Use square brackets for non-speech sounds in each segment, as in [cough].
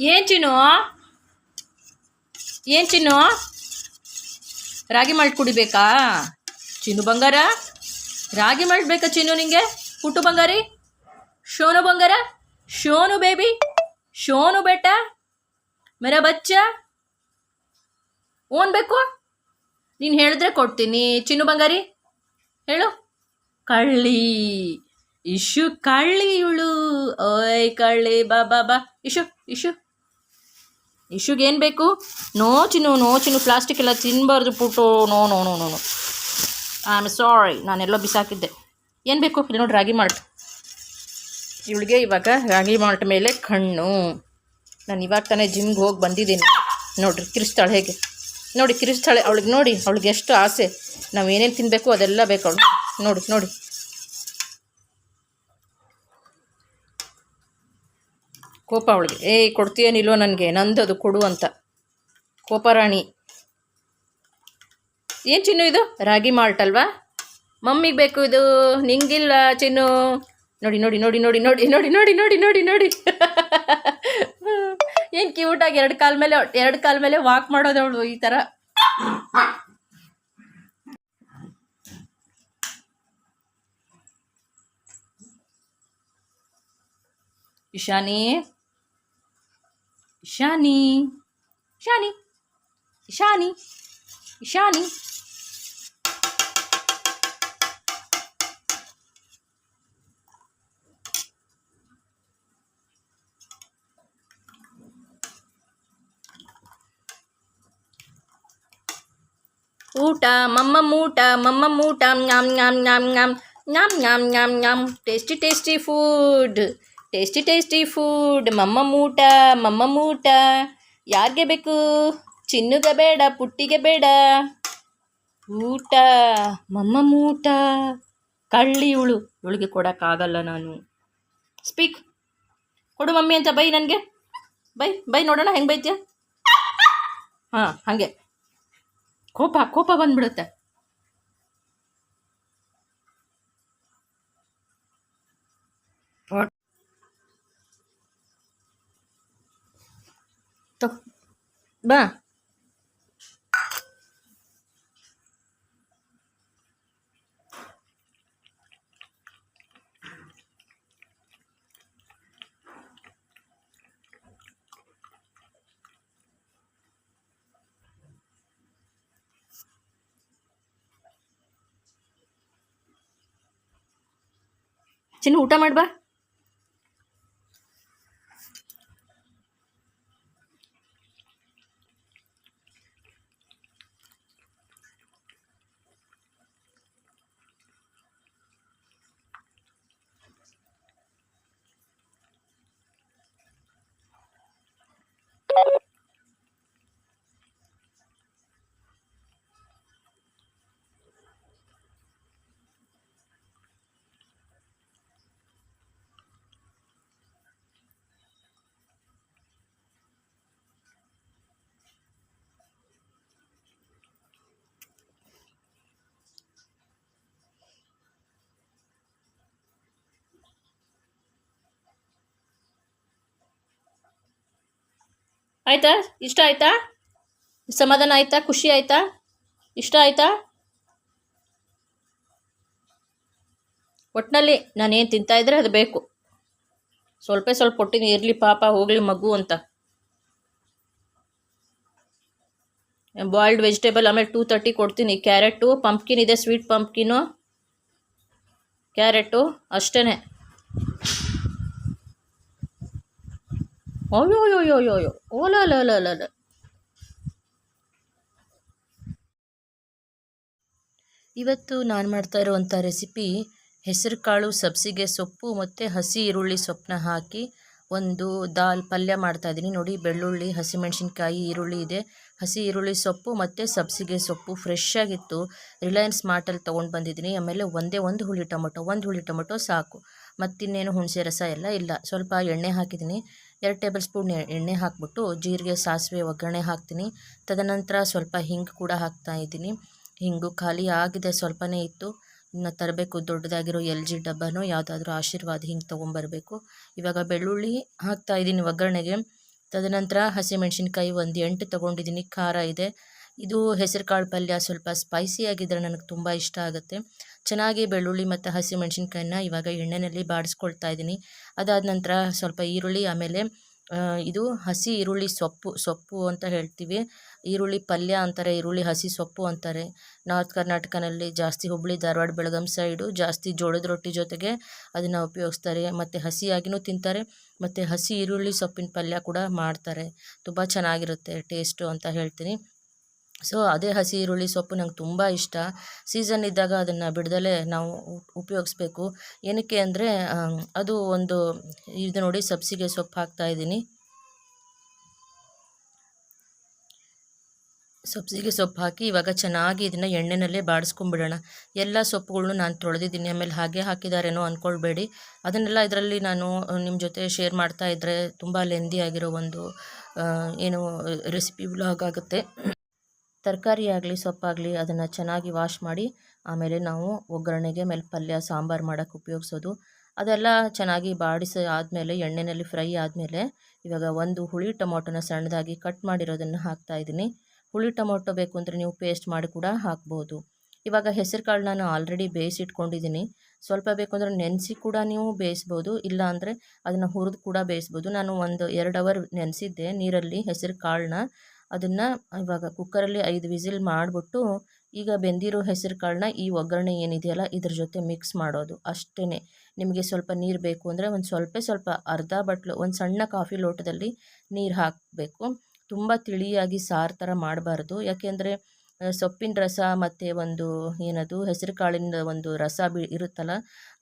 ಏನು ಚಿನ್ನು? ಏನು ಚಿನ್ನು? ರಾಗಿ ಮಾಲ್ಟ್ ಕುಡಿಬೇಕಾ? ಚಿನ್ನು ಬಂಗಾರ? ರಾಗಿ ಮಾಲ್ಟ್ ಬೇಕಾ ಚಿನ್ನು ನಿಂಗೆ? ಪುಟ್ಟು ಬಂಗಾರಿ? ಶೋನು ಬಂಗಾರ? ಶೋನು ಬೇಬಿ? ಶೋನು ಬೇಟ ಮೇರಾ ಬಚ್ಚ? ಓನ್ ಬೇಕು? ನೀನು ಹೇಳಿದ್ರೆ ಕೊಡ್ತೀನಿ. ಚಿನ್ನು ಬಂಗಾರಿ? ಹೇಳು. ಕಳ್ಳಿ. ಇಶು ಕಳ್ಳಿ ಇವಳು ಓಯ್ ಕಳ್ಳಿ, ಬಾ ಬಾ ಬಾ. ಇಶು ಇಶು. ಇಶುಗೆ ಏನು ಬೇಕು? No Chinnu no Chinnu plastic ಎಲ್ಲ ತಿನ್ನಬಾರ್ದು ಪುಟ್ಟು. No no no no no. I am sorry ನಾನೆಲ್ಲೋ ಬಿಸಾಕಿದ್ದೆ. ಏನು ಬೇಕು? ಇಲ್ಲಿ ನೋಡಿ, ರಾಗಿ ಮಾಲ್ಟ್. ಇವಳಿಗೆ ಇವಾಗ ರಾಗಿ ಮಾಲ್ಟ್ ಮೇಲೆ ಕಣ್ಣು. ನಾನು ಇವಾಗ ತಾನೇ ಜಿಮ್ಗೆ ಹೋಗಿ ಬಂದಿದ್ದೀನಿ. ನೋಡ್ರಿ, ಕಿರಿಸ್ತಾಳೆ ಹೇಗೆ. ನೋಡಿ, ಕಿರಿಸ್ತಾಳೆ. ಅವಳಿಗೆ ನೋಡಿ, ಅವಳಿಗೆ ಎಷ್ಟು ಆಸೆ. ನಾವು ಏನೇನು ತಿನ್ನಬೇಕು ಅದೆಲ್ಲ ಬೇಕು ಅವಳು ನೋಡಿ ನೋಡಿ. ಕೋಪ ಅವಳಿಗೆ. ಏಯ್, ಕೊಡ್ತೀಯೇನಿಲ್ವೋ ನನಗೆ? ನಂದು ಅದು ಕೊಡು ಅಂತ. ಕೋಪ ರಾಣಿ. ಏನು ಚಿನ್ನು ಇದು? ರಾಗಿ ಮಾಲ್ಟ್ ಅಲ್ವಾ? ಮಮ್ಮಿಗೆ ಬೇಕು ಇದು. ನಿಂಗಿಲ್ಲ ಚಿನ್ನು. ನೋಡಿ ನೋಡಿ ನೋಡಿ ನೋಡಿ ನೋಡಿ ನೋಡಿ ನೋಡಿ ನೋಡಿ ನೋಡಿ ನೋಡಿ. [laughs] ಏನು ಕ್ಯೂಟಾಗಿ ಎರಡು ಕಾಲ ಮೇಲೆ, ಎರಡು ಕಾಲ ಮೇಲೆ ವಾಕ್ ಮಾಡೋದು ಅವಳು ಈ ಥರ ಇಶಾನಿ. ಇಶಾನಿ ಇಶಾನಿ ಇಶಾನಿ ಇಶಾನಿ ಊಟ ಮಮ್ಮ ಊಟ ಮಮ್ಮ ಊಟ ಞಾಮ್ ಞಾಮ್ ಞಾಮ್ ಞಾಮ್ ಞಾಮ್ ಞಾಮ್ ಞಾಮ್ ಞಾಮ್ tasty tasty food tasty tasty food ಮಮ್ಮ ಮೂಟ ಮಮ್ಮ ಮೂಟ. ಯಾರಿಗೆ ಬೇಕು? ಚಿನ್ನುಗೆ ಬೇಡ, ಪುಟ್ಟಿಗೆ ಬೇಡ. ಊಟ, ಮಮ್ಮ ಮೂಟ. ಕಳ್ಳಿ ಇವಳು ಇವಳಿಗೆ ಕೊಡೋಕ್ಕಾಗಲ್ಲ ನಾನು. ಸ್ಪೀಕ್ ಕೊಡು ಮಮ್ಮಿ ಅಂತ, ಬೈ ನನಗೆ. ಬೈ ಬೈ ನೋಡೋಣ, ಹೆಂಗೆ ಬೈತ್ಯ? ಹಾಂ, ಹಾಗೆ. ಕೋಪ ಕೋಪ ಬಂದ್ಬಿಡುತ್ತೆ. ತಗೋ. ಬಾ ಚಿನ್ನು ಊಟ ಮಾಡ್ಬಾ ಆಯ್ತಾ? ಇಷ್ಟ ಆಯ್ತಾ? ಸಮಾಧಾನ ಆಯ್ತಾ? ಖುಷಿ ಆಯ್ತಾ? ಇಷ್ಟ ಆಯ್ತಾ? ಒಟ್ಟಿನಲ್ಲಿ ನಾನೇನು ತಿಂತಾ ಇದ್ರೆ ಅದು ಬೇಕು. ಸ್ವಲ್ಪ ಸ್ವಲ್ಪ ಕೊಟ್ಟಿನಿ ಇರಲಿ ಪಾಪ, ಹೋಗಲಿ ಮಗು ಅಂತ. ಬಾಯ್ಲ್ಡ್ ವೆಜಿಟೇಬಲ್ ಆಮೇಲೆ ಟೂ ತರ್ಟಿ ಕೊಡ್ತೀನಿ. ಕ್ಯಾರೆಟು, ಪಂಪ್ಕಿನ್ ಇದೆ, ಸ್ವೀಟ್ ಪಂಪ್ಕಿನು ಕ್ಯಾರೆಟು ಅಷ್ಟೇ ಅಯ್ಯೋ ಅಯ್ಯೋ ಅಯ್ಯೋ ಅಯ್ಯೋ ಲ ಓಲಲಲಲಲ ಇವತ್ತು ನಾನು ಮಾಡ್ತಾ ಇರುವಂಥ ರೆಸಿಪಿ ಹೆಸರುಕಾಳು ಸಬ್ಸಿಗೆ ಸೊಪ್ಪು ಮತ್ತು ಹಸಿ ಈರುಳ್ಳಿ ಸೊಪ್ಪನ್ನ ಹಾಕಿ ಒಂದು ದಾಲ್ ಪಲ್ಯ ಮಾಡ್ತಾ ಇದ್ದೀನಿ ನೋಡಿ, ಬೆಳ್ಳುಳ್ಳಿ, ಹಸಿಮೆಣಸಿನ್ಕಾಯಿ, ಈರುಳ್ಳಿ ಇದೆ. ಹಸಿ ಈರುಳ್ಳಿ ಸೊಪ್ಪು ಮತ್ತು ಸಬ್ಸಿಗೆ ಸೊಪ್ಪು ಫ್ರೆಶ್ ಆಗಿತ್ತು. ರಿಲಯನ್ಸ್ ಮಾರ್ಟಲ್ಲಿ ತೊಗೊಂಡು ಬಂದಿದ್ದೀನಿ. ಆಮೇಲೆ ಒಂದೇ ಒಂದು ಹುಳಿ ಟೊಮೊಟೊ, ಒಂದು ಹುಳಿ ಟೊಮೊಟೊ ಸಾಕು. ಮತ್ತಿನ್ನೇನು ಹುಣಸೆ ರಸ ಎಲ್ಲ ಇಲ್ಲ. ಸ್ವಲ್ಪ ಎಣ್ಣೆ ಹಾಕಿದ್ದೀನಿ. ಎರಡು ಟೇಬಲ್ ಸ್ಪೂನ್ ಎಣ್ಣೆ ಹಾಕ್ಬಿಟ್ಟು ಜೀರಿಗೆ, ಸಾಸಿವೆ, ಒಗ್ಗರಣೆ ಹಾಕ್ತೀನಿ. ತದನಂತರ ಸ್ವಲ್ಪ ಹಿಂಗೆ ಕೂಡ ಹಾಕ್ತಾ ಇದ್ದೀನಿ. ಹಿಂಗು ಖಾಲಿ ಆಗಿದೆ, ಸ್ವಲ್ಪನೇ ಇತ್ತು. ಇನ್ನು ತರಬೇಕು, ದೊಡ್ಡದಾಗಿರೋ ಎಲ್ ಜಿ ಡಬ್ಬನೋ ಯಾವುದಾದ್ರೂ ಆಶೀರ್ವಾದ ಹಿಂಗೆ ತೊಗೊಂಬರ್ಬೇಕು. ಇವಾಗ ಬೆಳ್ಳುಳ್ಳಿ ಹಾಕ್ತಾ ಇದ್ದೀನಿ ಒಗ್ಗರಣೆಗೆ. ತದನಂತರ ಹಸಿಮೆಣಸಿನ್ಕಾಯಿ ಒಂದು ಎಂಟು ತೊಗೊಂಡಿದ್ದೀನಿ, ಖಾರ ಇದೆ. ಇದು ಹೆಸರು ಕಾಳು ಪಲ್ಯ ಸ್ವಲ್ಪ ಸ್ಪೈಸಿಯಾಗಿದ್ದರೆ ನನಗೆ ತುಂಬ ಇಷ್ಟ ಆಗುತ್ತೆ. ಚೆನ್ನಾಗಿ ಬೆಳ್ಳುಳ್ಳಿ ಮತ್ತು ಹಸಿಮೆಣಸಿನ್ಕಾಯಿನ ಇವಾಗ ಎಣ್ಣೆಯಲ್ಲಿ ಬಾಡಿಸ್ಕೊಳ್ತಾ ಇದ್ದೀನಿ. ಅದಾದ ನಂತರ ಸ್ವಲ್ಪ ಈರುಳ್ಳಿ, ಆಮೇಲೆ ಇದು ಹಸಿ ಈರುಳ್ಳಿ ಸೊಪ್ಪು ಸೊಪ್ಪು ಅಂತ ಹೇಳ್ತೀವಿ. ಈರುಳ್ಳಿ ಪಲ್ಯ ಅಂತಾರೆ, ಈರುಳ್ಳಿ ಹಸಿ ಸೊಪ್ಪು ಅಂತಾರೆ. ನಾರ್ತ್ ಕರ್ನಾಟಕನಲ್ಲಿ ಜಾಸ್ತಿ ಹುಬ್ಬಳ್ಳಿ ಧಾರವಾಡ, ಬೆಳಗಾಂ ಸೈಡು ಜಾಸ್ತಿ ಜೋಳದ ರೊಟ್ಟಿ ಜೊತೆಗೆ ಅದನ್ನು ಉಪಯೋಗಿಸ್ತಾರೆ. ಮತ್ತು ಹಸಿಯಾಗಿಯೂ ತಿಂತಾರೆ, ಮತ್ತು ಹಸಿ ಈರುಳ್ಳಿ ಸೊಪ್ಪಿನ ಪಲ್ಯ ಕೂಡ ಮಾಡ್ತಾರೆ. ತುಂಬ ಚೆನ್ನಾಗಿರುತ್ತೆ, ಟೇಸ್ಟು ಅಂತ ಹೇಳ್ತೀನಿ. ಸೊ ಅದೇ ಹಸಿ ಈರುಳ್ಳಿ ಸೊಪ್ಪು ನಂಗೆ ತುಂಬ ಇಷ್ಟ. ಸೀಸನ್ ಇದ್ದಾಗ ಅದನ್ನು ಬಿಡ್ದಲೇ ನಾವು ಉಪ್- ಉಪಯೋಗಿಸ್ಬೇಕು. ಏನಕ್ಕೆ ಅಂದರೆ ಅದು ಒಂದು, ಇದು ನೋಡಿ ಸಬ್ಸಿಗೆ ಸೊಪ್ಪು ಹಾಕ್ತಾ ಇದ್ದೀನಿ. ಸಬ್ಸಿಗೆ ಸೊಪ್ಪು ಹಾಕಿ ಇವಾಗ ಚೆನ್ನಾಗಿ ಇದನ್ನು ಎಣ್ಣೆನಲ್ಲೇ ಬಾಡಿಸ್ಕೊಂಬಿಡೋಣ. ಎಲ್ಲ ಸೊಪ್ಪುಗಳನ್ನೂ ನಾನು ತೊಳೆದಿದ್ದೀನಿ. ಆಮೇಲೆ ಹಾಗೆ ಹಾಕಿದಾರೇನೋ ಅಂದ್ಕೊಳ್ಬೇಡಿ ಅದನ್ನೆಲ್ಲ ಇದರಲ್ಲಿ ನಾನು ನಿಮ್ಮ ಜೊತೆ ಶೇರ್ ಮಾಡ್ತಾ ಇದ್ದರೆ ತುಂಬ ಲೆಂದಿ ಆಗಿರೋ ಒಂದು ಏನು ರೆಸಿಪಿ ಬ್ಲಾಗ್ ಆಗುತ್ತೆ. ತರಕಾರಿ ಆಗಲಿ ಸೊಪ್ಪಾಗಲಿ ಅದನ್ನು ಚೆನ್ನಾಗಿ ವಾಶ್ ಮಾಡಿ, ಆಮೇಲೆ ನಾವು ಒಗ್ಗರಣೆಗೆ ಮೇಲೆ ಪಲ್ಯ, ಸಾಂಬಾರು ಮಾಡೋಕ್ಕೆ ಉಪಯೋಗಿಸೋದು. ಅದೆಲ್ಲ ಚೆನ್ನಾಗಿ ಬಾಡಿಸಿ ಆದಮೇಲೆ ಎಣ್ಣೆಯಲ್ಲಿ ಫ್ರೈ ಆದಮೇಲೆ ಇವಾಗ ಒಂದು ಹುಳಿ ಟೊಮೊಟೊನ ಸಣ್ಣದಾಗಿ ಕಟ್ ಮಾಡಿರೋದನ್ನು ಹಾಕ್ತಾ ಇದ್ದೀನಿ. ಹುಳಿ ಟೊಮೊಟೊ ಬೇಕು ಅಂದರೆ ನೀವು ಪೇಸ್ಟ್ ಮಾಡಿ ಕೂಡ ಹಾಕ್ಬೋದು. ಇವಾಗ ಹೆಸರು ಕಾಳು ನಾನು ಆಲ್ರೆಡಿ ಬೇಯಿಸಿಟ್ಕೊಂಡಿದ್ದೀನಿ. ಸ್ವಲ್ಪ ಬೇಕು ಅಂದರೆ ನೆನೆಸಿ ಕೂಡ ನೀವು ಬೇಯಿಸ್ಬೋದು, ಇಲ್ಲ ಅಂದರೆ ಅದನ್ನು ಹುರಿದು ಕೂಡ ಬೇಯಿಸ್ಬೋದು. ನಾನು ಒಂದು ಎರಡು ಅವರ್ ನೆನೆಸಿದ್ದೆ ನೀರಲ್ಲಿ ಹೆಸರು ಕಾಳನ್ನ. ಅದನ್ನು ಇವಾಗ ಕುಕ್ಕರಲ್ಲಿ ಐದು ವಿಸಿಲ್ ಮಾಡಿಬಿಟ್ಟು ಈಗ ಬೆಂದಿರೋ ಹೆಸರು ಕಾಳನ್ನ ಈ ಒಗ್ಗರಣೆ ಏನಿದೆಯಲ್ಲ ಇದ್ರ ಜೊತೆ ಮಿಕ್ಸ್ ಮಾಡೋದು ಅಷ್ಟೇ ನಿಮಗೆ ಸ್ವಲ್ಪ ನೀರು ಬೇಕು ಅಂದರೆ ಒಂದು ಸ್ವಲ್ಪ ಸ್ವಲ್ಪ ಅರ್ಧ ಬಟ್ಲು ಒಂದು ಸಣ್ಣ ಕಾಫಿ ಲೋಟದಲ್ಲಿ ನೀರು ಹಾಕಬೇಕು. ತುಂಬ ತಿಳಿಯಾಗಿ ಸಾರು ಥರ ಮಾಡಬಾರ್ದು. ಯಾಕೆಂದರೆ ಸೊಪ್ಪಿನ ರಸ ಮತ್ತು ಒಂದು ಏನದು ಹೆಸರು ಕಾಳಿನ ಒಂದು ರಸ ಬಿ ಇರುತ್ತಲ್ಲ,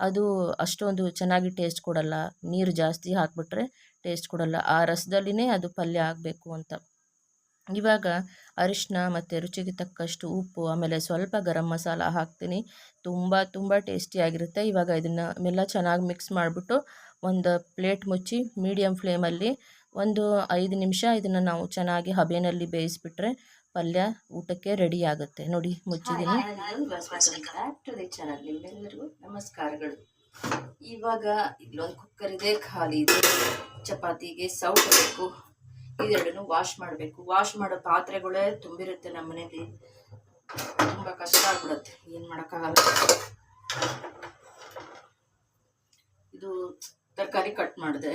ಅದು ಅಷ್ಟೊಂದು ಚೆನ್ನಾಗಿ ಟೇಸ್ಟ್ ಕೊಡಲ್ಲ. ನೀರು ಜಾಸ್ತಿ ಹಾಕಿಬಿಟ್ರೆ ಟೇಸ್ಟ್ ಕೊಡಲ್ಲ. ಆ ರಸದಲ್ಲಿನೇ ಅದು ಪಲ್ಯ ಆಗಬೇಕು ಅಂತ. ಇವಾಗ ಅರಿಶಿನ ಮತ್ತು ರುಚಿಗೆ ತಕ್ಕಷ್ಟು ಉಪ್ಪು, ಆಮೇಲೆ ಸ್ವಲ್ಪ ಗರಂ ಮಸಾಲ ಹಾಕ್ತೀನಿ. ತುಂಬ ತುಂಬ ಟೇಸ್ಟಿಯಾಗಿರುತ್ತೆ ಇವಾಗ ಇದನ್ನು ಎಲ್ಲ ಚೆನ್ನಾಗಿ ಮಿಕ್ಸ್ ಮಾಡಿಬಿಟ್ಟು ಒಂದು ಪ್ಲೇಟ್ ಮುಚ್ಚಿ ಮೀಡಿಯಮ್ ಫ್ಲೇಮಲ್ಲಿ ಒಂದು ಐದು ನಿಮಿಷ ಇದನ್ನು ನಾವು ಚೆನ್ನಾಗಿ ಹಬೆನಲ್ಲಿ ಬೇಯಿಸಿಬಿಟ್ರೆ ಪಲ್ಯ ಊಟಕ್ಕೆ ರೆಡಿ ಆಗುತ್ತೆ. ನೋಡಿ, ಮುಚ್ಚಿದ್ದೀನಿ. ನಮಸ್ಕಾರಗಳು. ಇವಾಗ ಇಲ್ಲೊಂದು ಕುಕ್ಕರ್ ಇದೆ, ಖಾಲಿ ಇದೆ. ಚಪಾತಿಗೆ ಸೌಟ್ ಬೇಕು. ಇದೆರಡನ್ನು ವಾಶ್ ಮಾಡಬೇಕು. ವಾಶ್ ಮಾಡೋ ಪಾತ್ರೆಗಳೇ ತುಂಬಿರುತ್ತೆ ನಮ್ಮ ಮನೇಲಿ ತುಂಬ ಕಷ್ಟ ಆಗ್ಬಿಡುತ್ತೆ. ಏನು ಮಾಡೋಕ್ಕಾಗಲ್ಲ. ಇದು ತರಕಾರಿ ಕಟ್ ಮಾಡಿದೆ.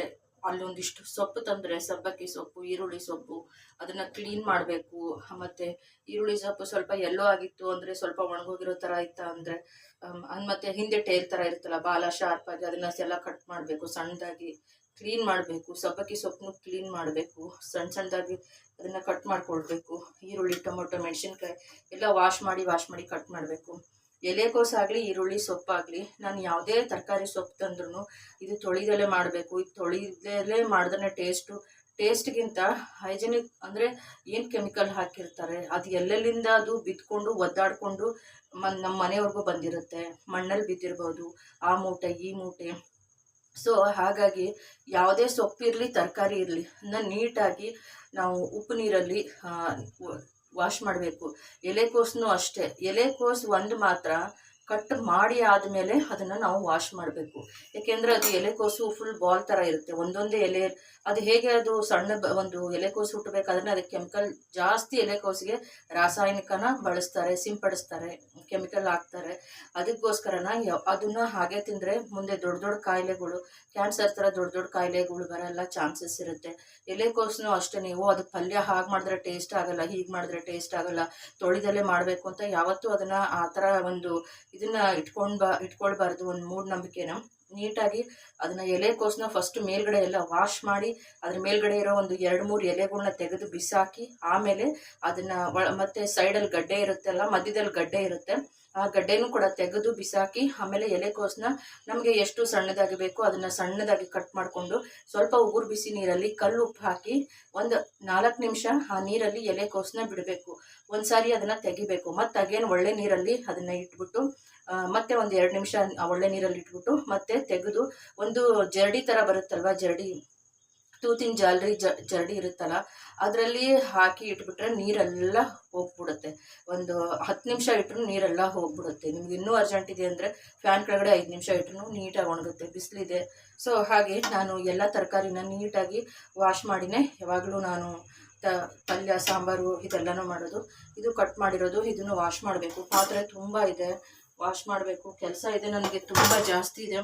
ಅಲ್ಲೊಂದಿಷ್ಟು ಸೊಪ್ಪು ತಂದರೆ ಸಬ್ಬಕ್ಕಿ ಸೊಪ್ಪು, ಈರುಳ್ಳಿ ಸೊಪ್ಪು ಅದನ್ನು ಕ್ಲೀನ್ ಮಾಡಬೇಕು. ಮತ್ತು ಈರುಳ್ಳಿ ಸೊಪ್ಪು ಸ್ವಲ್ಪ ಎಲ್ಲೋ ಆಗಿತ್ತು ಅಂದರೆ ಸ್ವಲ್ಪ ಒಣಗೋಗಿರೋ ಥರ ಇತ್ತ ಅಂದರೆ ಮತ್ತು ಹಿಂದೆ ಟೇಲ್ ಥರ ಇರುತ್ತಲ್ಲ, ಬಾಲ ಶಾರ್ಪಾಗಿ ಅದನ್ನ ಎಲ್ಲ ಕಟ್ ಮಾಡಬೇಕು ಸಣ್ಣದಾಗಿ. ಕ್ಲೀನ್ ಮಾಡಬೇಕು, ಸಬ್ಬಕ್ಕಿ ಸೊಪ್ಪನ್ನು ಕ್ಲೀನ್ ಮಾಡಬೇಕು ಸಣ್ಣ ಸಣ್ಣದಾಗಿ ಅದನ್ನು ಕಟ್ ಮಾಡಿಕೊಳ್ಬೇಕು, ಈರುಳ್ಳಿ, ಟೊಮೊಟೊ, ಮೆಣಸಿನ್ಕಾಯಿ ಎಲ್ಲ ವಾಶ್ ಮಾಡಿ ವಾಶ್ ಮಾಡಿ ಕಟ್ ಮಾಡಬೇಕು. ಎಲೆಕೋಸ್ ಆಗಲಿ, ಈರುಳ್ಳಿ ಸೊಪ್ಪಾಗಲಿ ನಾನು ಯಾವುದೇ ತರಕಾರಿ ಸೊಪ್ಪು ತಂದ್ರೂ ಇದು ತೊಳಿದಲ್ಲೇ ಮಾಡಬೇಕು. ಇದು ತೊಳಿದಲ್ಲೇ ಮಾಡಿದ್ರೆ ಟೇಸ್ಟು ಟೇಸ್ಟ್ಗಿಂತ ಹೈಜಿನಿಕ್ ಅಂದರೆ ಏನು ಕೆಮಿಕಲ್ ಹಾಕಿರ್ತಾರೆ, ಅದು ಎಲ್ಲೆಲ್ಲಿಂದ ಅದು ಬಿದ್ಕೊಂಡು ಒದ್ದಾಡಿಕೊಂಡು ಮನ್ ನಮ್ಮ ಮನೆಯವ್ರಿಗೂ ಬಂದಿರುತ್ತೆ. ಮಣ್ಣಲ್ಲಿ ಬಿದ್ದಿರ್ಬೋದು, ಆ ಮೂಟೆ, ಈ ಮೂಟೆ ಸೊ ಹಾಗಾಗಿ ಯಾವುದೇ ಸೊಪ್ಪಿರಲಿ ತರಕಾರಿ ಇರಲಿ, ಅದನ್ನ ನೀಟಾಗಿ ನಾವು ಉಪ್ಪು ನೀರಲ್ಲಿ ವಾಶ್ ಮಾಡಬೇಕು. ಎಲೆಕೋಸನ್ನೂ ಅಷ್ಟೇ. ಎಲೆಕೋಸು ಒಂದು ಮಾತ್ರ ಕಟ್ ಮಾಡಿ ಆದಮೇಲೆ ಅದನ್ನು ನಾವು ವಾಶ್ ಮಾಡಬೇಕು. ಏಕೆಂದರೆ ಅದು ಎಲೆಕೋಸು ಫುಲ್ ಬಾಲ್ ಥರ ಇರುತ್ತೆ. ಒಂದೊಂದೇ ಎಲೆ, ಅದು ಹೇಗೆ ಅದು ಸಣ್ಣ ಒಂದು ಎಲೆಕೋಸು ಹುಟ್ಟಬೇಕಾದ್ರೆ ಅದಕ್ಕೆ ಕೆಮಿಕಲ್ ಜಾಸ್ತಿ ಎಲೆಕೋಸಿಗೆ ರಾಸಾಯನಿಕನ ಬಳಸ್ತಾರೆ, ಸಿಂಪಡಿಸ್ತಾರೆ ಕೆಮಿಕಲ್ ಹಾಕ್ತಾರೆ. ಅದಕ್ಕೋಸ್ಕರನ ಅದನ್ನ ಹಾಗೆ ತಿಂದರೆ ಮುಂದೆ ದೊಡ್ಡ ದೊಡ್ಡ ಕಾಯಿಲೆಗಳು ಕ್ಯಾನ್ಸರ್ ಥರ ದೊಡ್ಡ ದೊಡ್ಡ ಕಾಯಿಲೆಗಳು ಬರೋಲ್ಲ ಚಾನ್ಸಸ್ ಇರುತ್ತೆ. ಎಲೆಕೋಸನ್ನು ಅಷ್ಟೇ ನೀವು ಅದು ಪಲ್ಯ ಹಾಗೆ ಮಾಡಿದ್ರೆ ಟೇಸ್ಟ್ ಆಗಲ್ಲ, ಹೀಗೆ ಮಾಡಿದ್ರೆ ಟೇಸ್ಟ್ ಆಗಲ್ಲ, ತೊಳಿದಲ್ಲೇ ಮಾಡಬೇಕು ಅಂತ ಯಾವತ್ತೂ ಅದನ್ನು ಆ ಥರ ಒಂದು ಇದನ್ನು ಇಟ್ಕೊಂಡ್ ಬಾ, ಇಟ್ಕೊಳ್ಬಾರ್ದು ಒಂದು ಮೂಢನಂಬಿಕೆನ ನೀಟಾಗಿ ಅದನ್ನು ಎಲೆಕೋಸನ್ನ ಫಸ್ಟ್ ಮೇಲ್ಗಡೆ ಎಲ್ಲ ವಾಶ್ ಮಾಡಿ, ಅದ್ರ ಮೇಲ್ಗಡೆ ಇರೋ ಒಂದು ಎರಡು ಮೂರು ಎಲೆಗಳನ್ನ ತೆಗೆದು ಬಿಸಾಕಿ, ಆಮೇಲೆ ಅದನ್ನು ಒಳ, ಮತ್ತು ಸೈಡಲ್ಲಿ ಗಡ್ಡೆ ಇರುತ್ತಲ್ಲ, ಮಧ್ಯದಲ್ಲಿ ಗಡ್ಡೆ ಇರುತ್ತೆ. ಆ ಗಡ್ಡೆನೂ ಕೂಡ ತೆಗೆದು ಬಿಸಾಕಿ, ಆಮೇಲೆ ಎಲೆಕೋಸನ್ನ ನಮಗೆ ಎಷ್ಟು ಸಣ್ಣದಾಗಿ ಬೇಕೋ ಅದನ್ನು ಸಣ್ಣದಾಗಿ ಕಟ್ ಮಾಡಿಕೊಂಡು, ಸ್ವಲ್ಪ ಉಗುರು ಬಿಸಿ ನೀರಲ್ಲಿ ಕಲ್ಲು ಉಪ್ಪು ಹಾಕಿ, ಒಂದು ನಾಲ್ಕು ನಿಮಿಷ ಆ ನೀರಲ್ಲಿ ಎಲೆಕೋಸನ್ನ ಬಿಡಬೇಕು. ಒಂದು ಸಾರಿ ಅದನ್ನು ತೆಗಿಬೇಕು. ಮತ್ತು ಅಗೇನು ಒಳ್ಳೆ ನೀರಲ್ಲಿ ಅದನ್ನು ಇಟ್ಬಿಟ್ಟು ಮತ್ತೆ ಒಂದು ಎರಡು ನಿಮಿಷ ಒಳ್ಳೆ ನೀರಲ್ಲಿ ಇಟ್ಬಿಟ್ಟು ಮತ್ತೆ ತೆಗೆದು ಒಂದು ಜರಡಿ ಥರ ಬರುತ್ತಲ್ವ, ಜರಡಿ, ತೂತಿನ ಜಾಲರಿ ಜರಡಿ ಇರುತ್ತಲ್ಲ, ಅದರಲ್ಲಿ ಹಾಕಿ ಇಟ್ಬಿಟ್ರೆ ನೀರೆಲ್ಲ ಹೋಗ್ಬಿಡುತ್ತೆ. ಒಂದು ಹತ್ತು ನಿಮಿಷ ಇಟ್ಟರು ನೀರೆಲ್ಲ ಹೋಗ್ಬಿಡುತ್ತೆ. ನಿಮ್ಗೆ ಇನ್ನೂ ಅರ್ಜೆಂಟ್ ಇದೆ ಅಂದರೆ ಫ್ಯಾನ್ ಕೆಳಗಡೆ ಐದು ನಿಮಿಷ ಇಟ್ಟರು ನೀಟಾಗಿ ಒಣಗುತ್ತೆ, ಬಿಸಿಲಿದೆ. ಸೊ ಹಾಗೆ ನಾನು ಎಲ್ಲ ತರಕಾರಿನ ನೀಟಾಗಿ ವಾಶ್ ಮಾಡಿನೇ. ಯಾವಾಗಲೂ ನಾನು ತ, ಪಲ್ಯ, ಸಾಂಬಾರು ಇದೆಲ್ಲನೂ ಮಾಡೋದು. ಇದು ಕಟ್ ಮಾಡಿರೋದು, ಇದನ್ನು ವಾಶ್ ಮಾಡಬೇಕು. ಪಾತ್ರೆ ತುಂಬ ಇದೆ. ವಾಶ್ ಮಾಡಬೇಕು. ಕೆಲಸ ಇದೆ ನನಗೆ, ತುಂಬ ಜಾಸ್ತಿ ಇದೆ.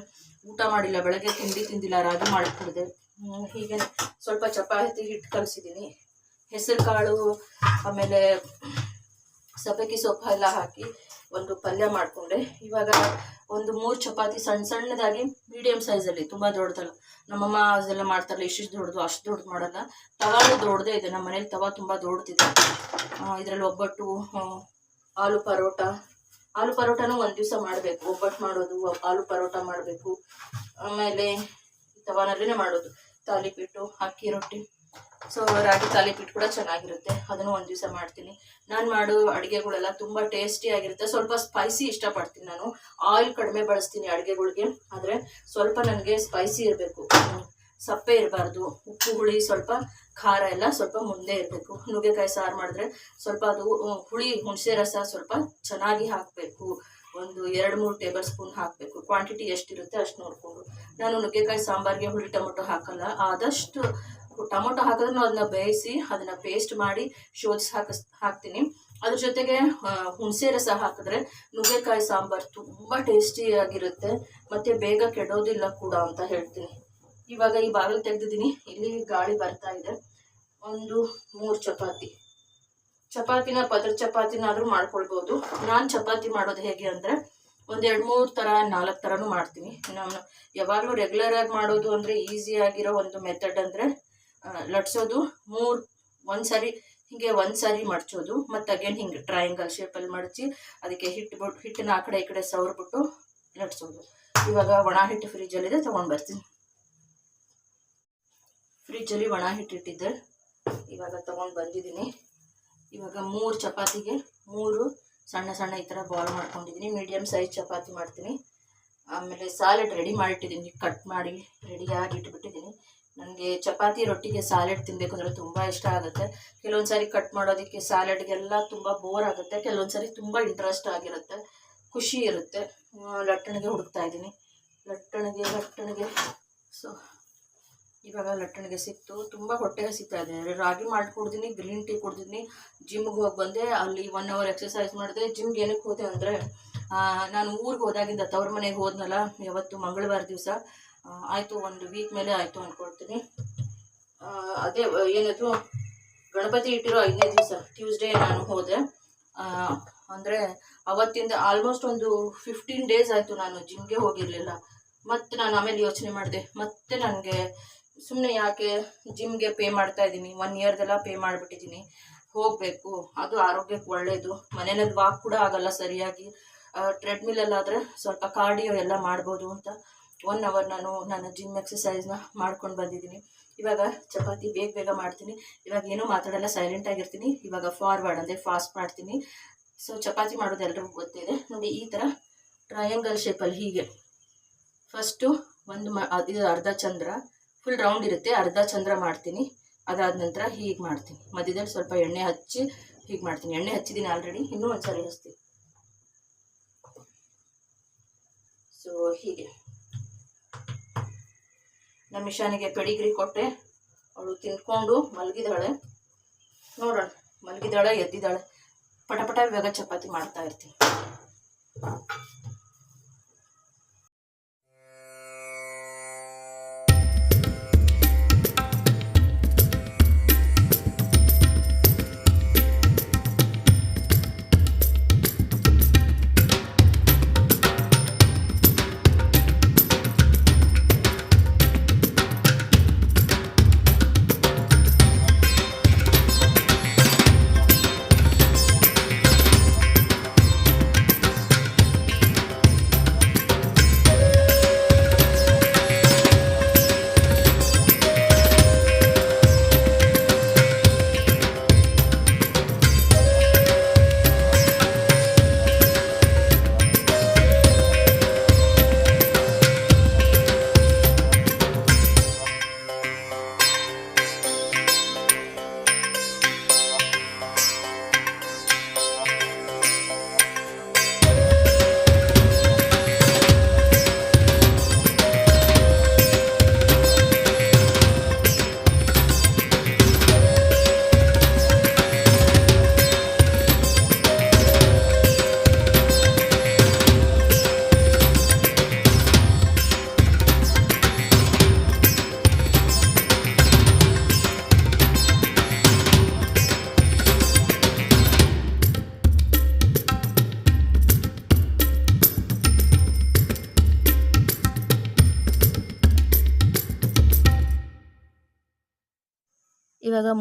ಊಟ ಮಾಡಿಲ್ಲ, ಬೆಳಗ್ಗೆ ತಿಂಡಿ ತಿಂದಿಲ್ಲ, ರಾಗಿ ಮಾಡಿಕೊಡಿದೆ ಹೀಗೆ ಸ್ವಲ್ಪ ಚಪಾತಿ ಹಿಟ್ಟು ಕಲಿಸಿದ್ದೀನಿ. ಹೆಸರು ಕಾಳು, ಆಮೇಲೆ ಸಬ್ಬಕ್ಕಿ ಸೊಪ್ಪು ಎಲ್ಲ ಹಾಕಿ ಒಂದು ಪಲ್ಯ ಮಾಡಿಕೊಂಡೆ. ಇವಾಗ ಒಂದು ಮೂರು ಚಪಾತಿ ಸಣ್ಣ ಸಣ್ಣದಾಗಿ ಮೀಡಿಯಮ್ ಸೈಜಲ್ಲಿ ತುಂಬ ದೊಡ್ಡದಲ್ಲ. ನಮ್ಮಮ್ಮ ಅದೆಲ್ಲ ಮಾಡ್ತಾರಲ್ಲ ಇಷ್ಟಿಷ್ಟು ದೊಡ್ಡದು, ಅಷ್ಟು ದೊಡ್ಡದು ಮಾಡಲ್ಲ. ತವಾನು ದೊಡ್ಡದೇ ಇದೆ, ನಮ್ಮ ಮನೇಲಿ ತವಾ ತುಂಬ ದೊಡ್ಡದಿದೆ. ಇದರಲ್ಲಿ ಒಬ್ಬಟ್ಟು ಆಲೂ ಪರೋಟ ಆಲೂ ಪರೋಟನೂ ಒಂದು ದಿವಸ ಮಾಡಬೇಕು. ಒಬ್ಬಟ್ಟು ಮಾಡೋದು ಆಲೂ ಪರೋಟ ಮಾಡಬೇಕು. ಆಮೇಲೆ ತವಾನಲ್ಲೇ ಮಾಡೋದು. ತಾಲಿಪಿಟ್ಟು ಅಕ್ಕಿ ರೊಟ್ಟಿ. ಸೊ ರಾಗಿ ತಾಲಿಪಿಟ್ಟು ಕೂಡ ಚೆನ್ನಾಗಿರುತ್ತೆ. ಅದನ್ನು ಒಂದು ದಿವಸ ಮಾಡ್ತೀನಿ. ನಾನು ಮಾಡೋ ಅಡುಗೆಗಳೆಲ್ಲ ತುಂಬ ಟೇಸ್ಟಿ ಆಗಿರುತ್ತೆ. ಸ್ವಲ್ಪ ಸ್ಪೈಸಿ ಇಷ್ಟಪಡ್ತೀನಿ ನಾನು. ಆಯಿಲ್ ಕಡಿಮೆ ಬಳಸ್ತೀನಿ ಅಡುಗೆಗಳಿಗೆ. ಆದರೆ ಸ್ವಲ್ಪ ನನಗೆ ಸ್ಪೈಸಿ ಇರಬೇಕು. ಸಪ್ಪೆ ಇರಬಾರ್ದು. ಉಪ್ಪು, ಹುಳಿ ಸ್ವಲ್ಪ ಖಾರ ಎಲ್ಲ ಸ್ವಲ್ಪ ಮುಂದೆ ಇರಬೇಕು. ನುಗ್ಗೆಕಾಯಿ ಸಾರು ಮಾಡಿದ್ರೆ ಸ್ವಲ್ಪ ಅದು ಹುಳಿ ಹುಣಸೆ ರಸ ಸ್ವಲ್ಪ ಚೆನ್ನಾಗಿ ಹಾಕಬೇಕು. ಒಂದು ಎರಡು, ಮೂರು ಟೇಬಲ್ ಸ್ಪೂನ್ ಹಾಕಬೇಕು. ಕ್ವಾಂಟಿಟಿ ಎಷ್ಟಿರುತ್ತೆ ಅಷ್ಟು ನೋಡಿಕೊಂಡು. ನಾನು ನುಗ್ಗೆಕಾಯಿ ಸಾಂಬಾರಿಗೆ ಹುಳಿ ಟೊಮೊಟೊ ಹಾಕಲ್ಲ. ಆದಷ್ಟು ಟೊಮೊಟೊ ಹಾಕಿದ್ರೆ ಅದನ್ನ ಬೇಯಿಸಿ ಅದನ್ನ ಪೇಸ್ಟ್ ಮಾಡಿ ಶೋಧಿಸಿ ಹಾಕಿಸ್, ಹಾಕ್ತೀನಿ. ಅದ್ರ ಜೊತೆಗೆ ಹುಣಸೆ ರಸ ಹಾಕಿದ್ರೆ ನುಗ್ಗೆಕಾಯಿ ಸಾಂಬಾರು ತುಂಬ ಟೇಸ್ಟಿಯಾಗಿರುತ್ತೆ ಮತ್ತು ಬೇಗ ಕೆಡೋದಿಲ್ಲ ಕೂಡ ಅಂತ ಹೇಳ್ತೀನಿ. ಇವಾಗ ಈ ಬಾಗಿಲು ತೆಗೆದಿದ್ದೀನಿ. ಇಲ್ಲಿ ಗಾಳಿ ಬರ್ತಾ ಇದೆ. ಒಂದು ಮೂರು ಚಪಾತಿ. ಚಪಾತಿನ ಪದ್ರ ಚಪಾತಿನಾದರೂ ಮಾಡ್ಕೊಳ್ಬೋದು. ನಾನು ಚಪಾತಿ ಮಾಡೋದು ಹೇಗೆ ಅಂದರೆ ಒಂದು ಎರಡು ಮೂರು ಥರ ನಾಲ್ಕು ಥರನೂ ಮಾಡ್ತೀನಿ. ನಾನು ಯಾವಾಗಲೂ ರೆಗ್ಯುಲರಾಗಿ ಮಾಡೋದು ಅಂದರೆ ಈಸಿಯಾಗಿರೋ ಒಂದು ಮೆಥಡ್ ಅಂದರೆ ಲಟ್ಸೋದು. ಮೂರು ಒಂದು ಸಾರಿ ಹೀಗೆ ಒಂದು ಸಾರಿ ಮಡ್ಚೋದು. ಮತ್ತು ಅಗೇನ್ ಹಿಂಗೆ ಟ್ರಯಾಂಗಲ್ ಶೇಪಲ್ಲಿ ಮಡಚಿ, ಅದಕ್ಕೆ ಹಿಟ್ಟು ಬಿಟ್ಟು ಹಿಟ್ಟನ್ನ ಆ ಕಡೆ ಈ ಕಡೆ ಸವರ್ಬಿಟ್ಟು ಲಟ್ಸೋದು. ಇವಾಗ ಒಣ ಹಿಟ್ಟು ಫ್ರಿಜ್ಜಲ್ಲಿದೆ ತೊಗೊಂಡು ಬರ್ತೀನಿ. ಫ್ರಿಜ್ಜಲ್ಲಿ ಒಣ ಹಿಟ್ಟಿಟ್ಟಿದ್ದೆ. ಇವಾಗ ತೊಗೊಂಡು ಬಂದಿದ್ದೀನಿ. ಇವಾಗ ಮೂರು ಚಪಾತಿಗೆ ಮೂರು ಸಣ್ಣ ಸಣ್ಣ ಈ ಥರ ಬಾಲ್ ಮಾಡ್ಕೊಂಡಿದ್ದೀನಿ. ಮೀಡಿಯಮ್ ಸೈಜ್ ಚಪಾತಿ ಮಾಡ್ತೀನಿ. ಆಮೇಲೆ ಸಾಲೆಡ್ ರೆಡಿ ಮಾಡಿಟ್ಟಿದ್ದೀನಿ. ಕಟ್ ಮಾಡಿ ರೆಡಿಯಾಗಿ ಇಟ್ಬಿಟ್ಟಿದ್ದೀನಿ. ನನಗೆ ಚಪಾತಿ ರೊಟ್ಟಿಗೆ ಸಾಲೆಡ್ ತಿನ್ನಬೇಕು ಅಂದರೆ ತುಂಬ ಇಷ್ಟ ಆಗುತ್ತೆ. ಕೆಲವೊಂದು ಸಾರಿ ಕಟ್ ಮಾಡೋದಕ್ಕೆ ಸ್ಯಾಲೆಡ್ಗೆಲ್ಲ ತುಂಬ ಬೋರ್ ಆಗುತ್ತೆ. ಕೆಲವೊಂದು ಸಾರಿ ತುಂಬ ಇಂಟ್ರೆಸ್ಟ್ ಆಗಿರುತ್ತೆ. ಖುಷಿ ಇರುತ್ತೆ. ಲಟ್ಟಣಿಗೆ ಹುಡುಕ್ತಾ ಇದ್ದೀನಿ. ಲಟ್ಟಣಿಗೆ ಲಟ್ಟಣಿಗೆ. ಸೊ ಇವಾಗ ಲಟ್ಟಣಿಗೆ ಸಿಕ್ತು. ತುಂಬ ಹೊಟ್ಟೆಗೆ ಸಿಗ್ತಾ ಇದೆ. ರಾಗಿ ಮಾಡಿ ಕುಡ್ದಿನಿ, ಗ್ರೀನ್ ಟೀ ಕುಡ್ದಿನಿ ಜಿಮ್ಗೆ ಹೋಗಿ ಬಂದೆ. ಅಲ್ಲಿ ಒನ್ ಅವರ್ ಎಕ್ಸಸೈಸ್ ಮಾಡಿದೆ. ಜಿಮ್ಗೆ ಏನಕ್ಕೆ ಹೋದೆ ಅಂದರೆ ನಾನು ಊರಿಗೆ ಹೋದಾಗಿಂದ ತವ್ರ ಮನೆಗೆ ಹೋದ್ನಲ್ಲ, ಯಾವತ್ತು ಮಂಗಳವಾರ ದಿವಸ ಆಯಿತು ಒಂದು ವೀಕ್ ಮೇಲೆ ಆಯಿತು ಅಂದ್ಕೊಳ್ತೀನಿ ಅದೇ, ಏನಾದರೂ ಗಣಪತಿ ಇಟ್ಟಿರೋ ಐದನೇ ದಿವಸ ಟ್ಯೂಸ್ಡೇ ನಾನು ಹೋದೆ. ಅಂದರೆ ಅವತ್ತಿಂದ ಆಲ್ಮೋಸ್ಟ್ ಒಂದು ಫಿಫ್ಟೀನ್ ಡೇಸ್ ಆಯಿತು ನಾನು ಜಿಮ್ಗೆ ಹೋಗಿರಲಿಲ್ಲ. ಮತ್ತು ನಾನು ಆಮೇಲೆ ಯೋಚನೆ ಮಾಡಿದೆ. ಮತ್ತೆ ನನಗೆ ಸುಮ್ಮನೆ ಯಾಕೆ ಜಿಮ್ಗೆ ಪೇ ಮಾಡ್ತಾ ಇದ್ದೀನಿ? ಒನ್ ಇಯರ್ದೆಲ್ಲ ಪೇ ಮಾಡಿಬಿಟ್ಟಿದ್ದೀನಿ. ಹೋಗಬೇಕು. ಅದು ಆರೋಗ್ಯಕ್ಕೆ ಒಳ್ಳೆಯದು ಮನೇಲಲ್ಲಿ ವಾಕ್ ಕೂಡ ಆಗಲ್ಲ ಸರಿಯಾಗಿ. ಟ್ರೆಡ್ಮಿಲಲ್ಲಾದರೆ ಸ್ವಲ್ಪ ಕಾರ್ಡಿಯೋ ಎಲ್ಲ ಮಾಡ್ಬೋದು ಅಂತ ಒನ್ ಅವರ್ ನಾನು ನನ್ನ ಜಿಮ್ ಎಕ್ಸಸೈಸ್ನ ಮಾಡ್ಕೊಂಡು ಬಂದಿದ್ದೀನಿ. ಇವಾಗ ಚಪಾತಿ ಬೇಗ ಬೇಗ ಮಾಡ್ತೀನಿ. ಇವಾಗ ಏನೂ ಮಾತಾಡಲ್ಲ ಸೈಲೆಂಟ್ ಆಗಿರ್ತೀನಿ. ಇವಾಗ ಫಾರ್ವರ್ಡ್ ಅಂದರೆ ಫಾಸ್ಟ್ ಮಾಡ್ತೀನಿ. ಸೊ ಚಪಾತಿ ಮಾಡೋದು ಎಲ್ರಿಗೂ ಗೊತ್ತಿದೆ. ನೋಡಿ, ಈ ಥರ ಟ್ರಯಾಂಗಲ್ ಶೇಪಲ್ಲಿ ಹೀಗೆ. ಫಸ್ಟು ಒಂದು ಮ ಅರ್ಧ ಚಂದ್ರ. ಫುಲ್ ರೌಂಡ್ ಇರುತ್ತೆ. ಅರ್ಧ ಚಂದ್ರ ಮಾಡ್ತೀನಿ. ಅದಾದ ನಂತರ ಹೀಗೆ ಮಾಡ್ತೀನಿ. ಮಧ್ಯದಲ್ಲಿ ಸ್ವಲ್ಪ ಎಣ್ಣೆ ಹಚ್ಚಿ ಹೀಗೆ ಮಾಡ್ತೀನಿ. ಎಣ್ಣೆ ಹಚ್ಚಿದ್ದೀನಿ ಆಲ್ರೆಡಿ ಇನ್ನೂ ಒಂದು ಸಾರಿ ಹಚ್ತೀನಿ. ಸೊ ಹೀಗೆ. ನಮ್ಮ ಇಶಾನಿಗೆ ಪೆಡಿಗ್ರಿ ಕೊಟ್ಟೆ. ಅವಳು ತಿನ್ಕೊಂಡು ಮಲಗಿದಾಳೆ. ನೋಡೋಣ. ಮಲಗಿದಾಳೆ ಎದ್ದಿದ್ದಾಳೆ ಪಟ ಪಟ ಇವಾಗ ಚಪಾತಿ ಮಾಡ್ತಾ ಇರ್ತೀನಿ.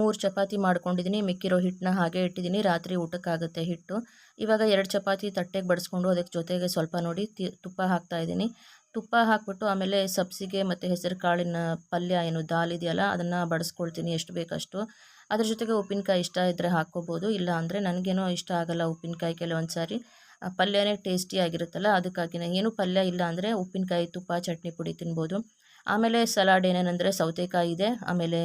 ಮೂರು ಚಪಾತಿ ಮಾಡ್ಕೊಂಡಿದ್ದೀನಿ ಮಿಕ್ಕಿರೋ ಹಿಟ್ಟನ್ನ ಹಾಗೆ ಇಟ್ಟಿದ್ದೀನಿ ರಾತ್ರಿ ಊಟಕ್ಕಾಗುತ್ತೆ ಹಿಟ್ಟು. ಇವಾಗ ಎರಡು ಚಪಾತಿ ತಟ್ಟೆಗೆ ಬಡಿಸ್ಕೊಂಡು ಅದಕ್ಕೆ ಜೊತೆಗೆ ಸ್ವಲ್ಪ ನೋಡಿ ತುಪ್ಪ ಹಾಕ್ತಾ ಇದ್ದೀನಿ ತುಪ್ಪ ಹಾಕ್ಬಿಟ್ಟು ಆಮೇಲೆ ಸಬ್ಸಿಗೆ ಮತ್ತು ಹೆಸರು ಕಾಳಿನ ಪಲ್ಯ ಏನು ದಾಲ್ ಇದೆಯಲ್ಲ ಅದನ್ನು ಬಡಿಸ್ಕೊಳ್ತೀನಿ ಎಷ್ಟು ಬೇಕಷ್ಟು. ಅದ್ರ ಜೊತೆಗೆ ಉಪ್ಪಿನಕಾಯಿ ಇಷ್ಟ ಇದ್ದರೆ ಹಾಕ್ಕೋಬೋದು. ಇಲ್ಲ ಅಂದರೆ ನನಗೇನೋ ಇಷ್ಟ ಆಗಲ್ಲ ಉಪ್ಪಿನಕಾಯಿ ಕೆಲವೊಂದು ಸಾರಿ ಪಲ್ಯನೇ ಟೇಸ್ಟಿಯಾಗಿರುತ್ತಲ್ಲ ಅದಕ್ಕಾಗಿನೇ. ಏನು ಪಲ್ಯ ಇಲ್ಲ ಅಂದರೆ ಉಪ್ಪಿನಕಾಯಿ ತುಪ್ಪ, ಚಟ್ನಿ ಪುಡಿ ತಿನ್ಬೋದು. ಆಮೇಲೆ ಸಲಾಡ್ ಏನೇನೆಂದರೆ ಸೌತೆಕಾಯಿ ಇದೆ, ಆಮೇಲೆ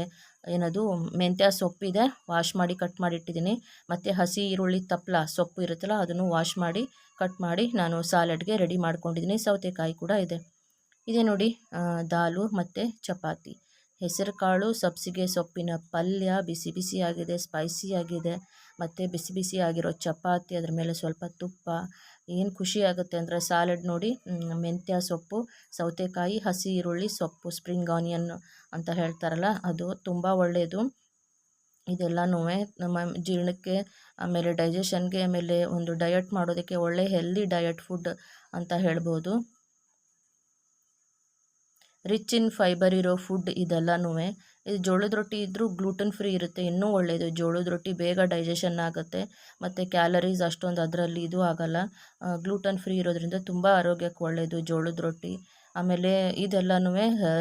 ಏನದು, ಮೆಂತ್ಯ ಸೊಪ್ಪಿದೆ ವಾಶ್ ಮಾಡಿ ಕಟ್ ಮಾಡಿ ಇಟ್ಟಿದ್ದೀನಿ. ಮತ್ತು ಹಸಿ ಈರುಳ್ಳಿ ತಪ್ಪಲ ಸೊಪ್ಪು ಇರುತ್ತಲ್ಲ, ಅದನ್ನು ವಾಶ್ ಮಾಡಿ ಕಟ್ ಮಾಡಿ ನಾನು ಸಾಲಡ್ಗೆ ರೆಡಿ ಮಾಡ್ಕೊಂಡಿದ್ದೀನಿ. ಸೌತೆಕಾಯಿ ಕೂಡ ಇದೆ. ಇದೆ ನೋಡಿ ದಾಲು ಮತ್ತು ಚಪಾತಿ. ಹೆಸರು ಕಾಳು ಸಬ್ಸಿಗೆ ಸೊಪ್ಪಿನ ಪಲ್ಯ, ಬಿಸಿ ಬಿಸಿಯಾಗಿದೆ ಸ್ಪೈಸಿಯಾಗಿದೆ ಮತ್ತು ಬಿಸಿ ಬಿಸಿ ಆಗಿರೋ ಚಪಾತಿ, ಅದ್ರ ಮೇಲೆ ಸ್ವಲ್ಪ ತುಪ್ಪ ಏನು ಖುಷಿ ಆಗುತ್ತೆ ಅಂದರೆ ಸ್ಯಾಲಡ್ ನೋಡಿ ಮೆಂತ್ಯ ಸೊಪ್ಪು, ಸೌತೆಕಾಯಿ, ಹಸಿ ಈರುಳ್ಳಿ ಸೊಪ್ಪು ಸ್ಪ್ರಿಂಗ್ ಆನಿಯನ್ ಅಂತ ಹೇಳ್ತಾರಲ್ಲ, ಅದು ತುಂಬ ಒಳ್ಳೆಯದು ಇದೆಲ್ಲನೂ ನಮ್ಮ ಜೀರ್ಣಕ್ಕೆ, ಆಮೇಲೆ ಡೈಜೆಷನ್ಗೆ ಆಮೇಲೆ ಒಂದು ಡಯಟ್ ಮಾಡೋದಕ್ಕೆ ಒಳ್ಳೆ ಹೆಲ್ದಿ ಡಯಟ್ ಫುಡ್ ಅಂತ ಹೇಳ್ಬೋದು. ರಿಚ್ ಇನ್ ಫೈಬರ್ ಇರೋ ಫುಡ್ ಇದೆಲ್ಲನೂ ಇದು ಜೋಳದ ರೊಟ್ಟಿ ಇದ್ದರೂ ಗ್ಲೂಟನ್ ಫ್ರೀ ಇರುತ್ತೆ, ಇನ್ನೂ ಒಳ್ಳೆಯದು ಜೋಳದ ರೊಟ್ಟಿ ಬೇಗ ಡೈಜೆಷನ್ ಆಗುತ್ತೆ, ಮತ್ತು ಕ್ಯಾಲರೀಸ್ ಅಷ್ಟೊಂದು ಅದರಲ್ಲಿ ಇದು ಆಗಲ್ಲ. ಗ್ಲೂಟನ್ ಫ್ರೀ ಇರೋದ್ರಿಂದ ತುಂಬ ಆರೋಗ್ಯಕ್ಕೆ ಒಳ್ಳೆಯದು ಜೋಳದ ರೊಟ್ಟಿ. ಆಮೇಲೆ ಇದೆಲ್ಲನೂ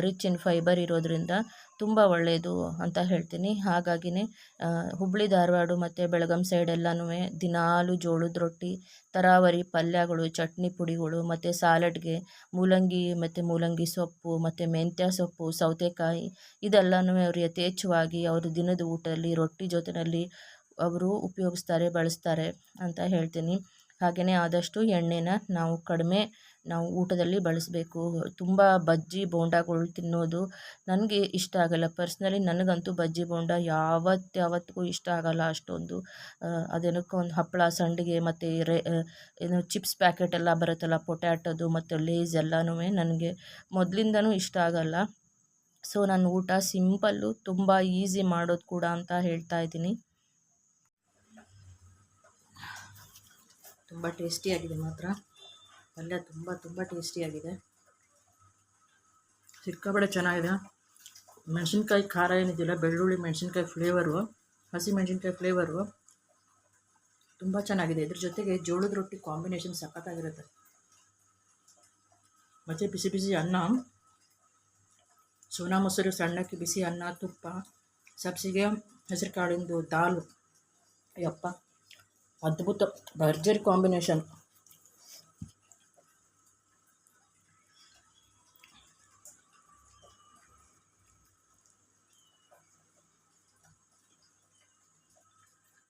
ರಿಚ್ ಇನ್ ಫೈಬರ್ ಇರೋದ್ರಿಂದ ತುಂಬ ಒಳ್ಳೆಯದು ಅಂತ ಹೇಳ್ತೀನಿ. ಹಾಗಾಗಿನೇ ಹುಬ್ಬಳ್ಳಿ ಧಾರವಾಡ ಮತ್ತು ಬೆಳಗಾಂ ಸೈಡ್ ದಿನಾಲೂ ದಿನಾಲು ಜೋಳದ ರೊಟ್ಟಿ, ತರಾವರಿ ಪಲ್ಯಗಳು, ಚಟ್ನಿ ಪುಡಿಗಳು ಮತ್ತು ಸಾಲಡ್ಗೆ ಮೂಲಂಗಿ ಮತ್ತು ಮೂಲಂಗಿ ಸೊಪ್ಪು ಮತ್ತು ಮೆಂತ್ಯ ಸೊಪ್ಪು, ಸೌತೆಕಾಯಿ ಇದೆಲ್ಲನೂ ಅವರು ಯಥೇಚ್ಛವಾಗಿ ಅವರು ದಿನದ ಊಟದಲ್ಲಿ, ರೊಟ್ಟಿ ಜೊತೆಯಲ್ಲಿ ಅವರು ಉಪಯೋಗಿಸ್ತಾರೆ, ಬಳಸ್ತಾರೆ ಅಂತ ಹೇಳ್ತೀನಿ. ಹಾಗೆಯೇ ಆದಷ್ಟು ಎಣ್ಣೆನ ನಾವು ಕಡಿಮೆ ನಾವು ಊಟದಲ್ಲಿ ಬಳಸಬೇಕು. ತುಂಬ ಬಜ್ಜಿ ಬೋಂಡಾಗಳು ತಿನ್ನೋದು ನನಗೆ ಇಷ್ಟ ಆಗಲ್ಲ. ಪರ್ಸ್ನಲಿ ನನಗಂತೂ ಬಜ್ಜಿ ಬೋಂಡ ಯಾವತ್ತು ಯಾವತ್ತಿಗೂ ಇಷ್ಟ ಆಗಲ್ಲ ಅಷ್ಟೊಂದು. ಅದೇನಕ್ಕೂ ಒಂದು ಹಪ್ಪಳ, ಸಂಡಿಗೆ ಮತ್ತು ರೇ ಏನು ಚಿಪ್ಸ್ ಪ್ಯಾಕೆಟ್ ಎಲ್ಲ ಬರುತ್ತಲ್ಲ, ಪೊಟ್ಯಾಟೋದು ಮತ್ತು ಲೇಸ್ ಎಲ್ಲನೂ ನನಗೆ ಮೊದಲಿಂದನೂ ಇಷ್ಟ ಆಗಲ್ಲ. ಸೊ, ನಾನು ಊಟ ಸಿಂಪಲ್ಲು ತುಂಬ ಈಸಿ ಮಾಡೋದು ಕೂಡ ಅಂತ ಹೇಳ್ತಾ ಇದ್ದೀನಿ. ತುಂಬ ಟೇಸ್ಟಿಯಾಗಿದೆ ಮಾತ್ರ. ಪಲ್ಯ ತುಂಬ ತುಂಬ ಟೇಸ್ಟಿಯಾಗಿದೆ ಸಿಕ್ಕಾಪಟ್ಟೆ ಚೆನ್ನಾಗಿದೆ. ಮೆಣಸಿನ್ಕಾಯಿ ಖಾರ ಏನಿದೆಯಲ್ಲ ಬೆಳ್ಳುಳ್ಳಿ ಮೆಣಸಿನ್ಕಾಯಿ ಫ್ಲೇವರು ಹಸಿ ಮೆಣಸಿನ್ಕಾಯಿ ಫ್ಲೇವರು ತುಂಬ ಚೆನ್ನಾಗಿದೆ. ಇದ್ರ ಜೊತೆಗೆ ಜೋಳದ ರೊಟ್ಟಿ ಕಾಂಬಿನೇಷನ್ ಸಖತ್ತಾಗಿರುತ್ತೆ. ಮತ್ತು ಬಿಸಿ ಬಿಸಿ ಅನ್ನ, ಸೋನಾ ಮೊಸರು, ಸಣ್ಣಕ್ಕೆ ಬಿಸಿ ಅನ್ನ, ತುಪ್ಪ, ಸಬ್ಸಿಗೆ ಹೆಸರು ಕಾಳಿಂದು ದಾಲು ಅಯ್ಯಪ್ಪ ಅದ್ಭುತ. ಭರ್ಜರಿ ಕಾಂಬಿನೇಷನ್